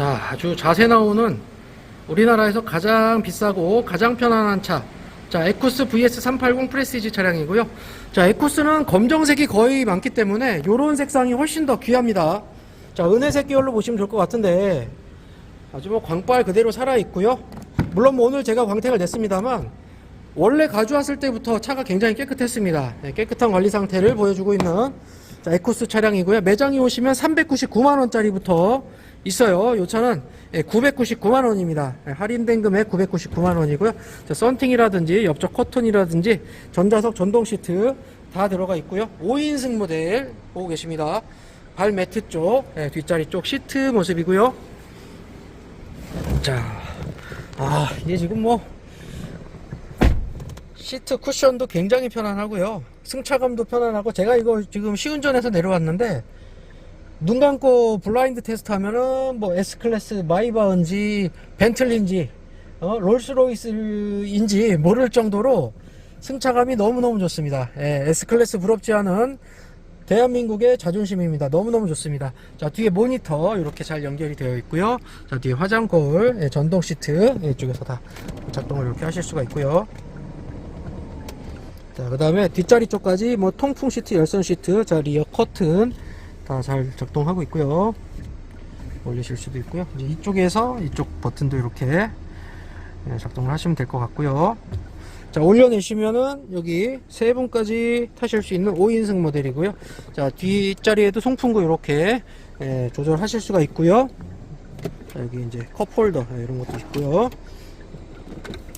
자, 아주 자세 나오는 우리나라에서 가장 비싸고 가장 편안한 차. 자, 에쿠스 VS380 프레시지 차량이고요. 자, 에쿠스는 검정색이 거의 많기 때문에 이런 색상이 훨씬 더 귀합니다. 자, 은혜색 계열로 보시면 좋을 것 같은데 아주 뭐 광빨 그대로 살아 있고요. 물론 뭐 오늘 제가 광택을 냈습니다만 원래 가져왔을 때부터 차가 굉장히 깨끗했습니다. 네, 깨끗한 관리 상태를 보여주고 있는 자, 에쿠스 차량이고요. 매장에 오시면 399만 원짜리부터 있어요. 이 차는 999만 원입니다. 네, 할인된 금액 999만 원이고요. 자, 썬팅이라든지 옆쪽 커튼이라든지 전자석 전동 시트 다 들어가 있고요. 5인승 모델 보고 계십니다. 발 매트 쪽, 네, 뒷자리 쪽 시트 모습이고요. 자, 아, 이게 지금 뭐 시트 쿠션도 굉장히 편안하고요. 승차감도 편안하고 제가 이거 지금 시운전해서 내려왔는데 눈 감고 블라인드 테스트 하면은 뭐 S클래스 마이바은지 벤틀리인지 어, 롤스로이스인지 모를 정도로 승차감이 너무너무 좋습니다. 예, S클래스 부럽지 않은 대한민국의 자존심입니다. 너무너무 좋습니다. 자, 뒤에 모니터 이렇게 잘 연결이 되어 있고요. 자, 뒤에 화장 거울, 예, 전동 시트 예, 이쪽에서 다 작동을 이렇게 하실 수가 있고요. 자, 그 다음에 뒷자리 쪽까지 뭐 통풍 시트, 열선 시트, 자, 리어 커튼 다 잘 작동하고 있고요. 올리실 수도 있고요. 이제 이쪽에서 이쪽 버튼도 이렇게 예, 작동을 하시면 될 것 같고요. 자, 올려내시면은 여기 세 분까지 타실 수 있는 5인승 모델이고요. 자, 뒷자리에도 송풍구 이렇게 예, 조절하실 수가 있고요. 자, 여기 이제 컵홀더 예, 이런 것도 있고요.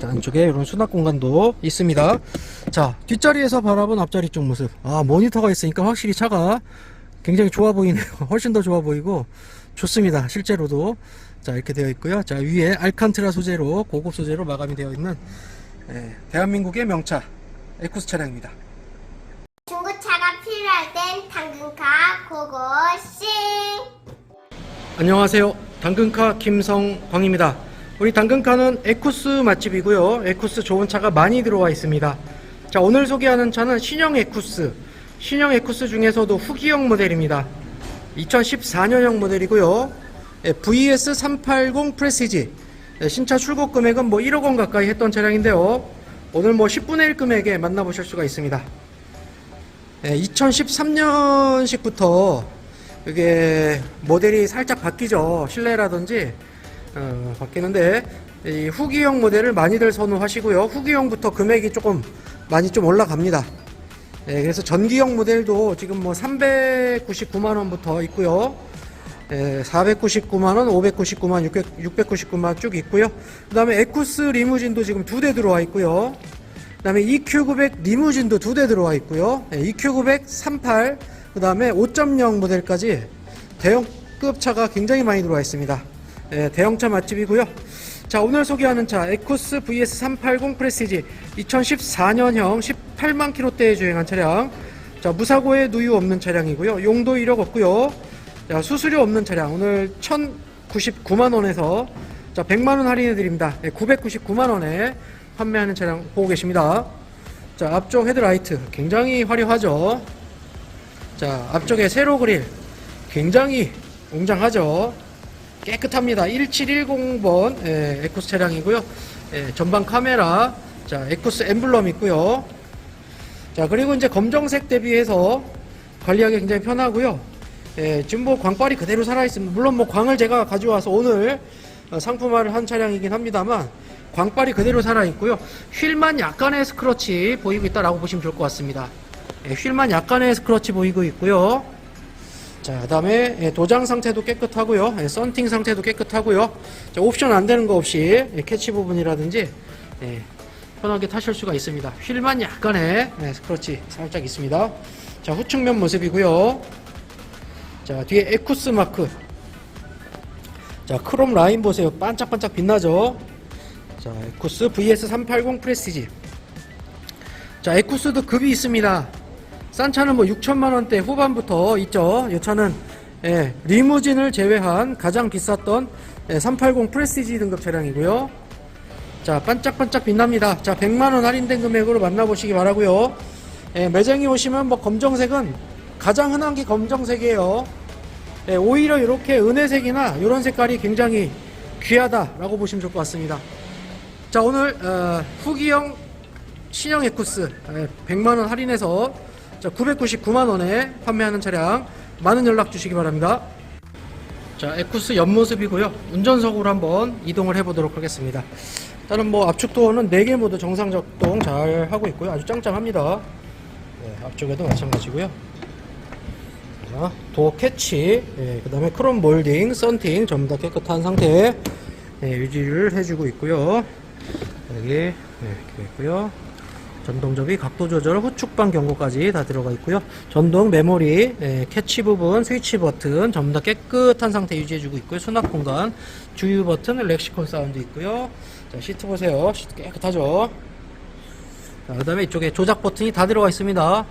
자, 안쪽에 이런 수납 공간도 있습니다. 자, 뒷자리에서 바라본 앞자리 쪽 모습. 아, 모니터가 있으니까 확실히 차가 굉장히 좋아 보이네요. 훨씬 더 좋아 보이고 좋습니다. 실제로도. 자, 이렇게 되어 있고요. 자, 위에 알칸트라 소재로 고급 소재로 마감이 되어 있는 예, 대한민국의 명차 에쿠스 차량입니다. 중고차가 필요할 땐 당근카 고고싱 안녕하세요. 당근카 김성광입니다. 우리 당근카는 에쿠스 맛집이고요. 에쿠스 좋은 차가 많이 들어와 있습니다. 자, 오늘 소개하는 차는 신형 에쿠스. 신형 에쿠스 중에서도 후기형 모델입니다. 2014년형 모델이고요. 예, VS380 프레시지. 예, 신차 출고 금액은 뭐 1억 원 가까이 했던 차량인데요. 오늘 뭐 10분의 1 금액에 만나보실 수가 있습니다. 2013년식부터 이게 모델이 살짝 바뀌죠. 실내라든지 어, 바뀌는데 이 후기형 모델을 많이들 선호하시고요. 후기형부터 금액이 조금 많이 좀 올라갑니다. 예, 그래서 전기형 모델도 지금 뭐 399만 원부터 있고요. 예, 499만 원, 599만, 600, 699만 쭉 있고요. 그다음에 에쿠스 리무진도 지금 두 대 들어와 있고요. 그다음에 EQ900 리무진도 두 대 들어와 있고요. 예, EQ900 38, 그다음에 5.0 모델까지 대형급 차가 굉장히 많이 들어와 있습니다. 예, 대형차 맛집이고요. 자, 오늘 소개하는 차 에쿠스 VS380 프레시지 2014년형 18만 킬로대에 주행한 차량. 자, 무사고에 누유 없는 차량이고요. 용도 이력 없고요. 자, 수수료 없는 차량 오늘 1,099만 원에서 자, 100만 원 할인해 드립니다. 네, 999만 원에 판매하는 차량 보고 계십니다. 자, 앞쪽 헤드라이트 굉장히 화려하죠. 자, 앞쪽에 세로 그릴 굉장히 웅장하죠. 깨끗합니다. 1710번 예, 에쿠스 차량이고요. 예, 전방 카메라, 자, 에쿠스 엠블럼 있고요. 자, 그리고 이제 검정색 대비해서 관리하기 굉장히 편하고요. 예, 지금 뭐 광빨이 그대로 살아있습니다. 물론 뭐 광을 제가 가져와서 오늘 어, 상품화를 한 차량이긴 합니다만 광빨이 그대로 살아있고요. 휠만 약간의 스크러치 보이고 있다라고 보시면 좋을 것 같습니다. 예, 휠만 약간의 스크러치 보이고 있고요. 자, 그 다음에 예, 도장 상태도 깨끗하고요. 예, 썬팅 상태도 깨끗하고요. 자, 옵션 안 되는 거 없이 예, 캐치 부분이라든지 예, 편하게 타실 수가 있습니다. 휠만 약간의 예, 스크러치 살짝 있습니다. 자, 후측면 모습이고요. 자, 뒤에 에쿠스 마크. 자, 크롬 라인 보세요. 반짝반짝 빛나죠? 자, 에쿠스 VS380 프레시지. 자, 에쿠스도 급이 있습니다. 싼 차는 뭐 6천만 원대 후반부터 있죠. 이 차는 예, 리무진을 제외한 가장 비쌌던 예, 380 프레시지 등급 차량이고요. 자, 반짝반짝 빛납니다. 자, 100만 원 할인된 금액으로 만나보시기 바라고요. 예, 매장에 오시면 뭐 검정색은 가장 흔한 게 검정색이에요. 예, 오히려 이렇게 은혜색이나 이런 색깔이 굉장히 귀하다라고 보시면 좋을 것 같습니다. 자 오늘 어, 후기형 신형 에쿠스 100만 원 할인해서 999만 원에 판매하는 차량 많은 연락 주시기 바랍니다. 자 에쿠스 옆모습이고요. 운전석으로 한번 이동을 해보도록 하겠습니다. 일단은 뭐 압축 도어는 4개 모두 정상 작동 잘 하고 있고요. 아주 짱짱합니다. 네, 앞쪽에도 마찬가지고요. 자, 도어 캐치, 예, 그 다음에 크롬 몰딩, 썬팅 전부 다 깨끗한 상태에 예, 유지를 해주고 있고요. 여기 네, 이렇게 있고요. 전동 접이 각도 조절, 후축방 경고까지 다 들어가 있고요. 전동 메모리, 예, 캐치 부분, 스위치 버튼 전부 다 깨끗한 상태 유지해주고 있고요. 수납 공간, 주유 버튼, 렉시콘 사운드 있고요. 자, 시트 보세요. 시트 깨끗하죠. 자, 그 다음에 이쪽에 조작 버튼이 다 들어가 있습니다.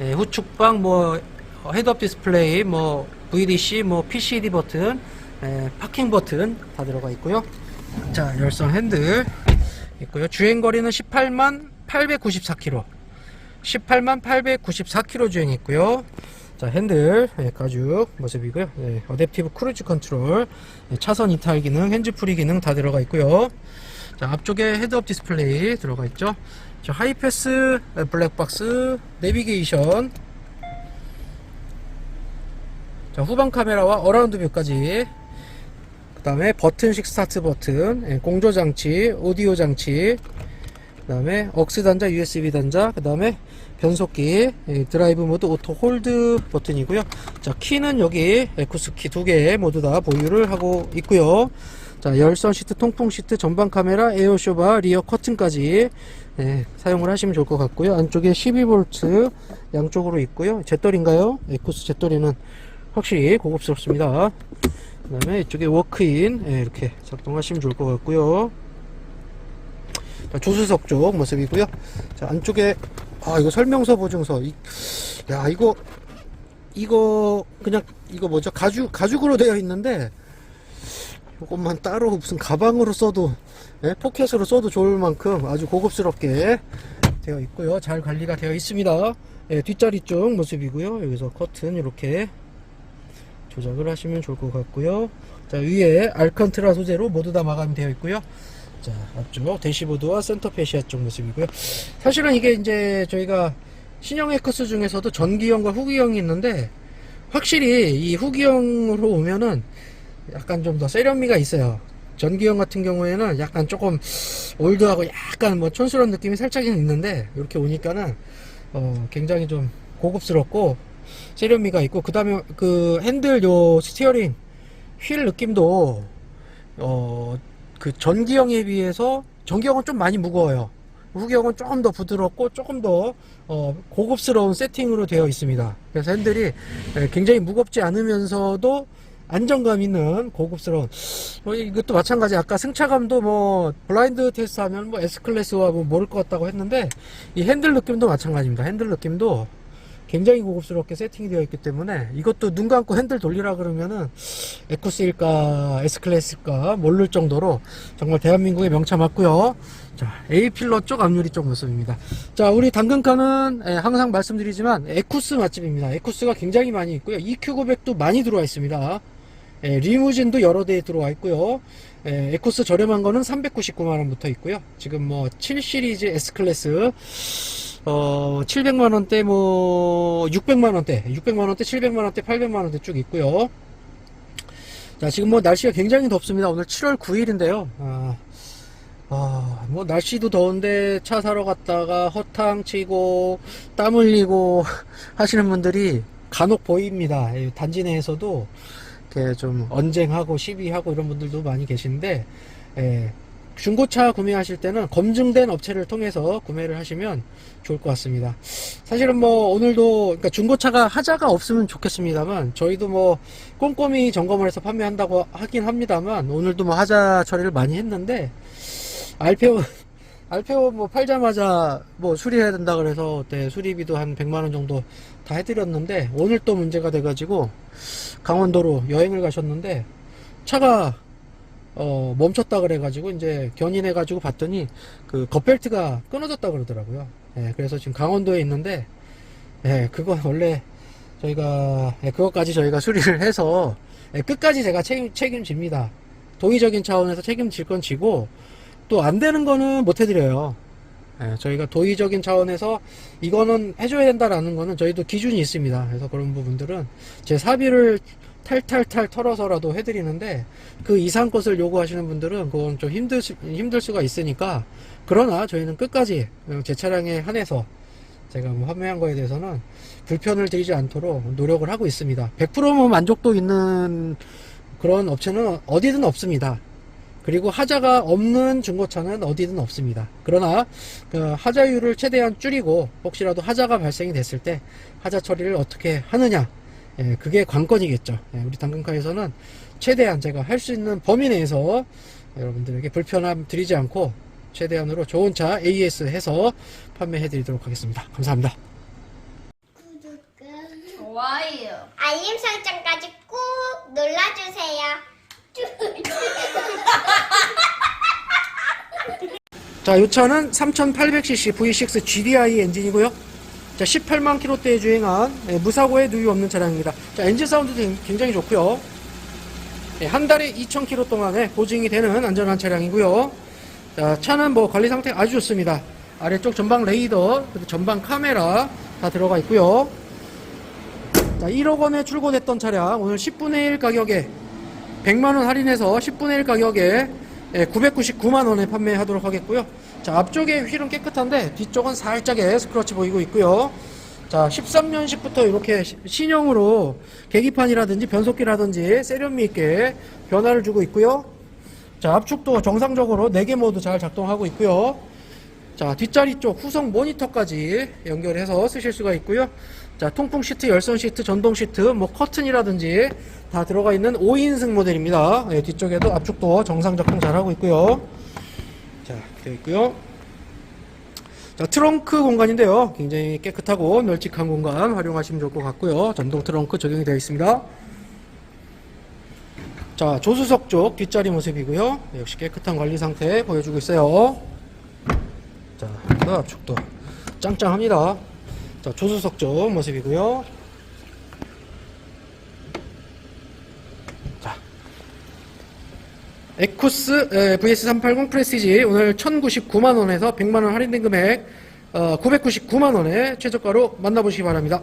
예, 후축방, 뭐, 어, 헤드업 디스플레이, 뭐, VDC, 뭐, PCD 버튼, 예, 파킹 버튼 다 들어가 있고요. 자, 열선 핸들 있고요. 주행거리는 18만 894km. 18만 894km 주행했고요. 자, 핸들, 예, 가죽 모습이고요. 예, 어댑티브 크루즈 컨트롤, 예, 차선 이탈 기능, 핸즈프리 기능 다 들어가 있고요. 자, 앞쪽에 헤드업 디스플레이 들어가 있죠. 자, 하이패스, 예, 블랙박스, 내비게이션, 자, 후방 카메라와 어라운드 뷰까지 그 다음에 버튼식 스타트 버튼 예, 공조 장치 오디오 장치 그 다음에 억스 단자 USB 단자 그 다음에 변속기 예, 드라이브 모드 오토 홀드 버튼이고요. 자 키는 여기 에쿠스 키 두 개 모두 다 보유를 하고 있고요. 자 열선 시트 통풍 시트 전방 카메라 에어 쇼바 리어 커튼까지 예, 사용을 하시면 좋을 것 같고요. 안쪽에 12V 양쪽으로 있고요. 제떨인가요? 에쿠스 제떨이는 확실히 고급스럽습니다. 그 다음에 이쪽에 워크인 예, 이렇게 작동하시면 좋을 것 같고요 자, 조수석 쪽 모습이고요. 자 안쪽에 아 이거 설명서 보증서. 이, 야 이거 이거 그냥 이거 뭐죠? 가죽 가죽으로 되어 있는데 이것만 따로 무슨 가방으로 써도 예, 포켓으로 써도 좋을 만큼 아주 고급스럽게 되어 있고요. 잘 관리가 되어 있습니다. 예, 뒷자리 쪽 모습이고요. 여기서 커튼 이렇게 조작을 하시면 좋을 것 같고요. 자, 위에 알칸트라 소재로 모두 다 마감이 되어 있고요. 자, 앞쪽 대시보드와 센터페시아 쪽 모습이고요. 사실은 이게 이제 저희가 신형 에크스 중에서도 전기형과 후기형이 있는데 확실히 이 후기형으로 오면은 약간 좀 더 세련미가 있어요. 전기형 같은 경우에는 약간 조금 올드하고 약간 뭐 촌스러운 느낌이 살짝은 있는데 이렇게 오니까는 어, 굉장히 좀 고급스럽고 세련미가 있고 그 다음에 그 핸들 요 스티어링 휠 느낌도 어 그 전기형에 비해서 전기형은 좀 많이 무거워요. 후기형은 조금 더 부드럽고 조금 더 어, 고급스러운 세팅으로 되어 있습니다. 그래서 핸들이 예, 굉장히 무겁지 않으면서도 안정감 있는 고급스러운 뭐 이것도 마찬가지. 아까 승차감도 뭐 블라인드 테스트 하면 뭐 S클래스와 뭐 모를 것 같다고 했는데 이 핸들 느낌도 마찬가지입니다. 핸들 느낌도 굉장히 고급스럽게 세팅이 되어 있기 때문에 이것도 눈 감고 핸들 돌리라 그러면은 에쿠스일까 S클래스일까 모를 정도로 정말 대한민국의 명차 맞고요. 자 A필러 쪽 앞유리 쪽 모습입니다. 자 우리 당근카는 예, 항상 말씀드리지만 에쿠스 맛집입니다. 에쿠스가 굉장히 많이 있고요. EQ900도 많이 들어와 있습니다. 예, 리무진도 여러 대 들어와 있고요 예, 에쿠스 저렴한 거는 399만원부터 있고요 지금 뭐 7 시리즈 S클래스 어, 700만원대, 뭐, 600만원대, 600만원대, 700만원대, 800만원대 쭉 있고요. 자, 지금 뭐 날씨가 굉장히 덥습니다. 오늘 7월 9일인데요. 아, 아, 뭐 날씨도 더운데 차 사러 갔다가 허탕 치고 땀 흘리고 하시는 분들이 간혹 보입니다. 이 단지 내에서도 이렇게 좀 언쟁하고 시비하고 이런 분들도 많이 계신데, 예, 중고차 구매하실 때는 검증된 업체를 통해서 구매를 하시면 좋을 것 같습니다. 사실은 뭐 오늘도 그러니까 중고차가 하자가 없으면 좋겠습니다만 저희도 뭐 꼼꼼히 점검을 해서 판매한다고 하긴 합니다만 오늘도 뭐 하자 처리를 많이 했는데 알페오 알페오 뭐 팔자마자 뭐 수리해야 된다 그래서 그때 수리비도 한 100만 원 정도 다 해드렸는데 오늘 또 문제가 돼가지고 강원도로 여행을 가셨는데 차가 어, 멈췄다 그래가지고, 이제, 견인해가지고 봤더니, 그, 겉벨트가 끊어졌다 그러더라고요. 예, 그래서 지금 강원도에 있는데, 예, 그건 원래 저희가 예, 그것까지 저희가 수리를 해서 예, 끝까지 제가 책임, 책임집니다. 도의적인 차원에서 책임질 건 지고 또 안 되는 거는 못 해드려요. 예, 저희가 도의적인 차원에서 이거는 해줘야 된다라는 거는 저희도 기준이 있습니다. 그래서 그런 부분들은 제 사비를 탈탈탈 털어서라도 해드리는데 그 이상 것을 요구하시는 분들은 그건 좀 힘들, 수- 힘들 수가 있으니까 그러나 저희는 끝까지 어, 제 차량에 한해서 제가 뭐 판매한 거에 대해서는 불편을 드리지 않도록 노력을 하고 있습니다. 100%뭐 만족도 있는 그런 업체는 어디든 없습니다. 그리고 하자가 없는 중고차는 어디든 없습니다. 그러나 그 하자율을 최대한 줄이고 혹시라도 하자가 발생이 됐을 때 하자 처리를 어떻게 하느냐 예, 그게 관건이겠죠. 예, 우리 당근카에서는 최대한 제가 할 수 있는 범위 내에서 여러분들에게 불편함 드리지 않고 최대한으로 좋은 차 AS 해서 판매해 드리도록 하겠습니다. 감사합니다. 구독과 좋아요. 알림 설정까지 꾹 눌러주세요. 자, 이 차는 3800cc V6 GDI 엔진이고요. 자, 18만 킬로대에 주행한 예, 무사고에 누유 없는 차량입니다. 자, 엔진 사운드도 굉- 굉장히 좋고요. 예, 한 달에 2,000km 동안에 보증이 되는 안전한 차량이고요. 자, 차는 뭐 관리 상태 아주 좋습니다. 아래쪽 전방 레이더, 전방 카메라 다 들어가 있고요. 자, 1억 원에 출고됐던 차량 오늘 10분의 1 가격에 100만 원 할인해서 10분의 1 가격에 999만 원에 판매하도록 하겠고요. 자, 앞쪽에 휠은 깨끗한데 뒤쪽은 살짝의 스크러치 보이고 있고요. 자, 13년식부터 이렇게 시- 신형으로 계기판이라든지 변속기라든지 세련미 있게 변화를 주고 있고요. 자, 앞축도 정상적으로 4개 모두 잘 작동하고 있고요. 자, 뒷자리 쪽 후성 모니터까지 연결해서 쓰실 수가 있고요. 자, 통풍 시트, 열선 시트, 전동 시트, 뭐 커튼이라든지 다 들어가 있는 5인승 모델입니다. 예, 뒤쪽에도 앞축도 정상 작동 잘 하고 있고요. 자, 되어 있고요. 자, 트렁크 공간인데요. 굉장히 깨끗하고 널찍한 공간 활용하시면 좋을 것 같고요. 전동 트렁크 적용이 되어 있습니다. 자, 조수석 쪽 뒷자리 모습이고요. 역시 깨끗한 관리 상태 보여주고 있어요. 자, 그 앞축도 짱짱합니다. 자, 조수석 쪽 모습이고요. 자, 에쿠스 VS380 프레시지 오늘 1,099만 원에서 100만 원 할인된 금액 어, 999만원에 최저가로 만나보시기 바랍니다.